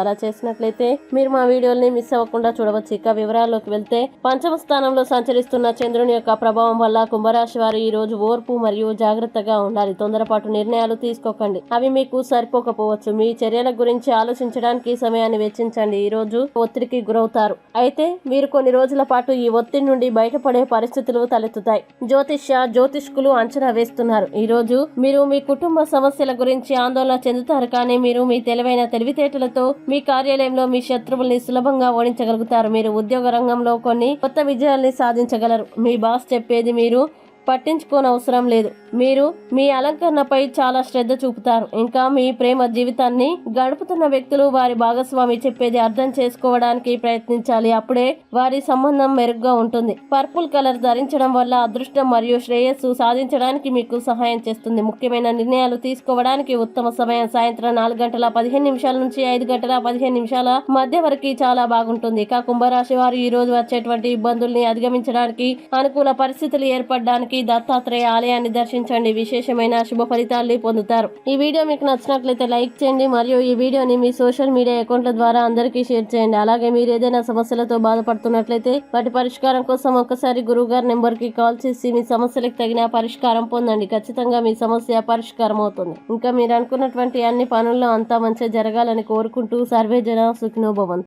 అలా చేసినట్లయితే మీరు మా వీడియోల్ని మిస్ అవ్వకుండా చూడవచ్చు. ఇక వివరాల్లోకి వెళ్తే పంచమ స్థానంలో సంచరిస్తున్న చంద్రుని యొక్క ప్రభావం వల్ల కుంభరాశి వారు ఈ రోజు ఓర్పు మరియు జాగ్రత్తగా ఉండాలి. తొందరపాటు నిర్ణయాలు తీసుకోకండి. అవి మీకు సరిపోకపోవచ్చు. మీ చర్యల గురించి ఆలోచించడానికి సమయాన్ని వెచ్చించండి. ఈ రోజు ఒత్తిడికి గురవుతారు. అయితే మీరు కొన్ని రోజుల పాటు ఈ ఒత్తిడి నుండి బయటపడే పరిస్థితులు తలెత్తుతాయి. జ్యోతిష్య జ్యోతిష్కులు అంచనా వేస్తున్నారు. ఈ రోజు మీరు మీ కుటుంబ సమస్యల గురించి ఆందోళన చెందుతారు. కానీ మీరు మీ తెలివైన తెలివితేటలతో మీ కార్యాలయంలో మీ శత్రువుల్ని సులభంగా ఓడించగలుగుతారు. మీరు ఉద్యోగ రంగంలో కొన్ని కొత్త విజయాల్ని సాధించగలరు. మీ బాస్ చెప్పేది మీరు పట్టించుకోనవసరం లేదు. మీరు మీ అలంకరణపై చాలా శ్రద్ధ చూపుతారు. ఇంకా మీ ప్రేమ జీవితాన్ని గడుపుతున్న వ్యక్తులు వారి భాగస్వామి చెప్పేది అర్థం చేసుకోవడానికి ప్రయత్నించాలి. అప్పుడే వారి సంబంధం మెరుగ్గా ఉంటుంది. పర్పుల్ కలర్ ధరించడం వల్ల అదృష్టం మరియు శ్రేయస్సు సాధించడానికి మీకు సహాయం చేస్తుంది. ముఖ్యమైన నిర్ణయాలు తీసుకోవడానికి ఉత్తమ సమయం సాయంత్రం నాలుగు గంటల పదిహేను నిమిషాల నుంచి ఐదు గంటల పదిహేను నిమిషాల మధ్య వరకు చాలా బాగుంటుంది. ఇక కుంభరాశి వారు ఈ రోజు వచ్చేటువంటి ఇబ్బందుల్ని అధిగమించడానికి అనుకూల పరిస్థితులు ఏర్పడడానికి దత్తాత్రేయ ఆలయాన్ని దర్శించండి. విశేషమైన శుభ ఫలితాల్ని పొందుతారు. ఈ వీడియో మీకు నచ్చినట్లయితే లైక్ చేయండి మరియు ఈ వీడియోని మీ సోషల్ మీడియా అకౌంట్ల ద్వారా అందరికీ షేర్ చేయండి. అలాగే మీరు ఏదైనా సమస్యలతో బాధపడుతున్నట్లయితే వాటి పరిష్కారం కోసం ఒక్కసారి గురువు గారి కాల్ చేసి మీ సమస్యలకు తగిన పరిష్కారం పొందండి. ఖచ్చితంగా మీ సమస్య పరిష్కారం అవుతుంది. ఇంకా మీరు అనుకున్నటువంటి అన్ని పనుల్లో అంతా మంచిగా జరగాలని కోరుకుంటూ సర్వేజన సుఖినోభవంతు.